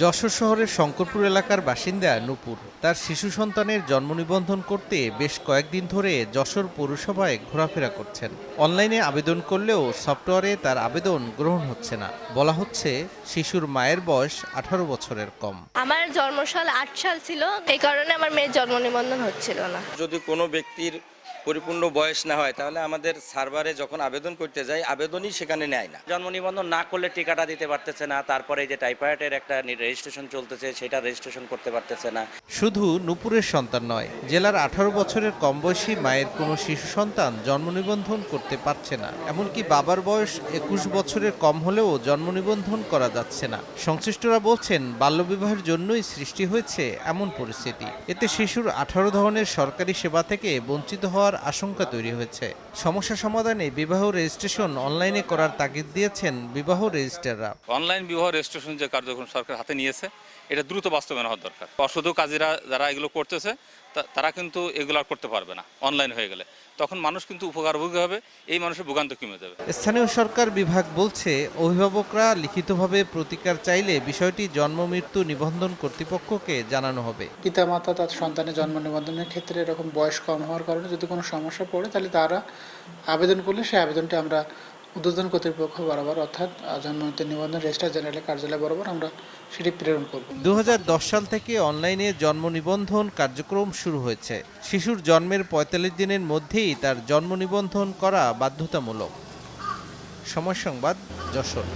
যশোর শহরের শঙ্করপুর এলাকার বাসিন্দা নূপুর। তার শিশু সন্তানের জন্ম নিবন্ধন করতে বেশ কয়েকদিন ধরে যশোর পৌরসভায় ঘোরাফেরা করছেন। অনলাইনে আবেদন করলেও সফটওয়্যারে তার আবেদন গ্রহণ হচ্ছে না। বলা হচ্ছে শিশুর মায়ের বয়স আঠারো বছরের কম। আমার জন্মসাল আট সাল ছিল এই কারণে আমার মেয়ের জন্ম নিবন্ধন হচ্ছিল না। যদি কোনো ব্যক্তির পরিপূর্ণ বয়স না হয় তাহলে আমাদের সার্ভারে যখন আবেদন করতে যাই আবেদনই সেখানে নেয় না। জন্ম নিবন্ধন না করলে টিকাটা দিতে পারতেছে না তারপরে যে টাইফয়েডের একটা রেজিস্ট্রেশন চলতেছে সেটা রেজিস্ট্রেশন করতে পারতেছে না। শুধু নূপুরের সন্তান নয় জেলার আঠারো বছরের কম বয়সী মায়ের কোনো শিশু সন্তান জন্ম নিবন্ধন করতে পারছে না। এমনকি বাবার বয়স একুশ বছরের কম হলেও জন্ম নিবন্ধন করা যাচ্ছে না। সংশ্লিষ্টরা বলছেন বাল্যবিবাহের জন্যই সৃষ্টি হয়েছে এমন পরিস্থিতি। এতে শিশুর আঠারো ধরনের সরকারি সেবা থেকে বঞ্চিত হওয়ার আশঙ্কা তৈরি হয়েছে। সমস্যা সমাধানে বিবাহ রেজিস্ট্রেশন অনলাইনে করার তাগিদ দিয়েছেন বিবাহ রেজিস্ট্রাররা। অনলাইন বিবাহ রেজিস্ট্রেশন যে কার্যক্রম সরকার হাতে নিয়েছে, এটা দ্রুত বাস্তবায়ন হওয়ার দরকার। অসাধু কাজীরা যারা এগুলো করতেছে তারা কিন্তু এগুলো আর করতে পারবে না অনলাইন হয়ে গেলে। তখন মানুষ কিন্তু উপকারভোগী হবে এই মানুষের ভোগান্ত কমে যাবে। স্থানীয় সরকার বিভাগ বলছে অভিভাবকরা লিখিতভাবে প্রতিকার চাইলে বিষয়টি জন্ম মৃত্যু নিবন্ধন কর্তৃপক্ষকে জানানো হবে। পিতামাতা তার সন্তানের জন্ম নিবন্ধনের ক্ষেত্রে এরকম বয়স কম হওয়ার কারণে যদি কোনো সমস্যা পড়ে তাহলে তারা আবেদন করলে সেই আবেদনটি আমরা উদ্বোধন কর্তৃপক্ষ বরাবর, অর্থাৎ জনমতের নিবন্ধন রেজিস্ট্রার জেনারেলের কার্যালয় বরাবর আমরা সেটি প্রেরণ করব। দু হাজার দশ সাল থেকে অনলাইনে জন্ম নিবন্ধন কার্যক্রম শুরু হয়েছে। শিশুর জন্মের ৪৫ দিনের মধ্যেই তার জন্ম নিবন্ধন করা বাধ্যতামূলক। সময় সংবাদ, যশোর।